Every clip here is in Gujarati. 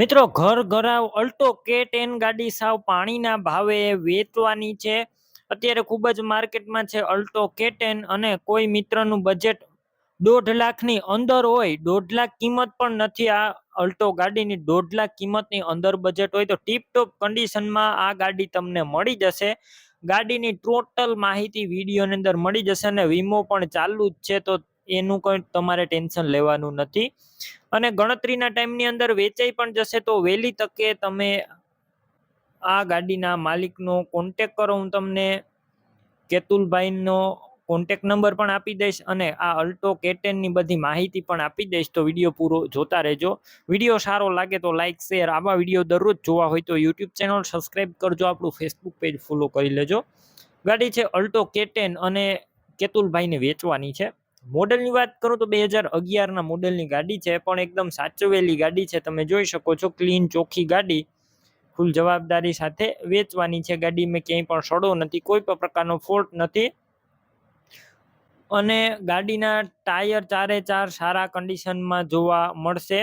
મિત્રો, ઘર ઘરાવ, અલ્ટો કે ટેન ગાડી સાવ પાણીના ભાવે વેચવાની છે. અત્યારે ખૂબ જ માર્કેટમાં છે અલ્ટો કે ટેન અને કોઈ મિત્રનું બજેટ દોઢ લાખની અંદર હોય, દોઢ લાખ કિંમત પણ નથી આ અલ્ટો ગાડીની. દોઢ લાખ કિંમતની અંદર બજેટ હોય તો ટીપ ટોપ કન્ડિશનમાં આ ગાડી તમને મળી જશે. ગાડીની ટોટલ માહિતી વિડીયોની અંદર મળી જશે અને વીમો પણ ચાલુ જ છે તો એનું કોઈ તમારે ટેન્શન લેવાનું નથી. અને ગણતરીના ટાઈમની અંદર વેચાઈ પણ જશે તો વહેલી તકે તમે આ ગાડીના માલિકનો કોન્ટેક કરો. હું તમને કેતુલભાઈનો કોન્ટેક નંબર પણ આપી દઈશ અને આ અલ્ટો કેટેનની બધી માહિતી પણ આપી દઈશ. તો વીડિયો પૂરો જોતા રહેજો. વીડિયો સારો લાગે તો લાઇક શેર. આવા વીડિયો દરરોજ જોવા હોય તો યુટ્યુબ ચેનલ સબસ્ક્રાઈબ કરજો. આપણું ફેસબુક પેજ ફોલો કરી લેજો. ગાડી છે અલ્ટો કેટેન અને કેતુલભાઈને વેચવાની છે. મોડલની વાત કરું તો બે હજાર અગિયારના મોડલની ગાડી છે, પણ એકદમ સાચવેલી ગાડી છે. તમે જોઈ શકો છો, ક્લીન ચોખ્ખી ગાડી, ફૂલ જવાબદારી સાથે વેચવાની છે. ગાડી મેં ક્યાંય પણ સડો નથી, કોઈ પણ પ્રકારનો ફોલ્ટ નથી. અને ગાડીના ટાયર ચારે ચાર સારા કન્ડિશનમાં જોવા મળશે.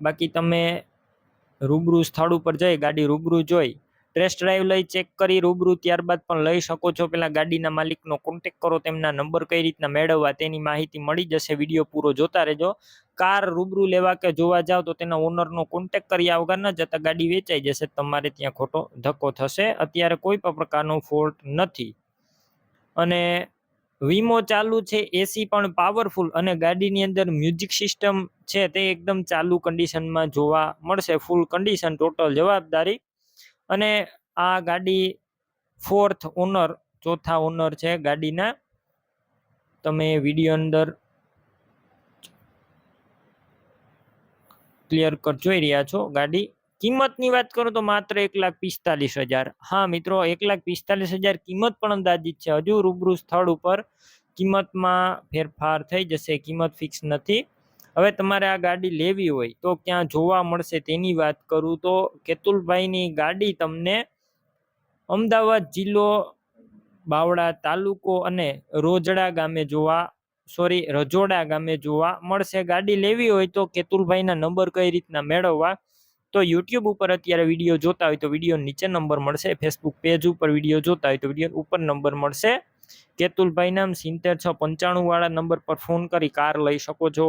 બાકી તમે રૂબરૂ સ્થળ ઉપર જઈ, ગાડી રૂબરૂ જોઈ. ટેસ્ટ ડ્રાઈવ લઈ ચેક કરી રૂબરૂ ત્યારબાદ પણ લઈ શકો છો. પેલા ગાડીના માલિકનો કોન્ટેક કરો, તેમના નંબર કઈ રીતના મેળવવા તેની માહિતી મળી જશે. વીડિયો પૂરો જોતા રહેજો. કાર રૂબરૂ લેવા કે જોવા જાવ તો તેના ઓનરનો કોન્ટેક કર્યા વગર ન જતા ગાડી વેચાઈ જશે. તમારે ત્યાં ખોટો ધક્કો થશે. અત્યારે કોઈ પણ પ્રકારનો ફોલ્ટ નથી. અને વીમો ચાલુ છે, એસી પણ પાવરફુલ અને ગાડીની અંદર મ્યુઝિક સિસ્ટમ છે તે એકદમ ચાલુ કન્ડિશનમાં જોવા મળશે. ફૂલ કન્ડિશન ટોટલ જવાબદારી અને આ ગાડી ફોર્થ ઓનર ચોથા ઓનર છે ગાડીના. તમે વીડિયો અંદર ક્લિયર કર, જોઈ રહ્યા છો ગાડી. કિંમતની વાત કરું તો માત્ર એક લાખ પિસ્તાલીસ હજાર. હા મિત્રો, એક લાખ પિસ્તાલીસ હજાર કિંમત પણ અંદાજિત છે. હજુ રૂબરૂ સ્થળ ઉપર કિંમતમાં ફેરફાર થઈ જશે, કિંમત ફિક્સ નથી. હવે તમારે આ ગાડી લેવી હોય તો ક્યાં જોવા મળશે તેની વાત કરું તો કેતુલભાઈની ગાડી તમને અમદાવાદ જિલ્લો બાવળા તાલુકો અને રોજડા ગામે જોવા સોરી રજોડા ગામે જોવા મળશે. ગાડી લેવી હોય તો કેતુલભાઈના નંબર કઈ રીતના મેળવવા? તો યુટ્યુબ ઉપર અત્યારે વીડિયો જોતા હોય તો વીડિયો નીચે નંબર મળશે. ફેસબુક પેજ ઉપર વીડિયો જોતા હોય તો વીડિયો ઉપર નંબર મળશે. કેતુલભાઈ નામ સિત્તેર છ પંચાણું વાળા નંબર પર ફોન કરી કાર લઈ શકો છો.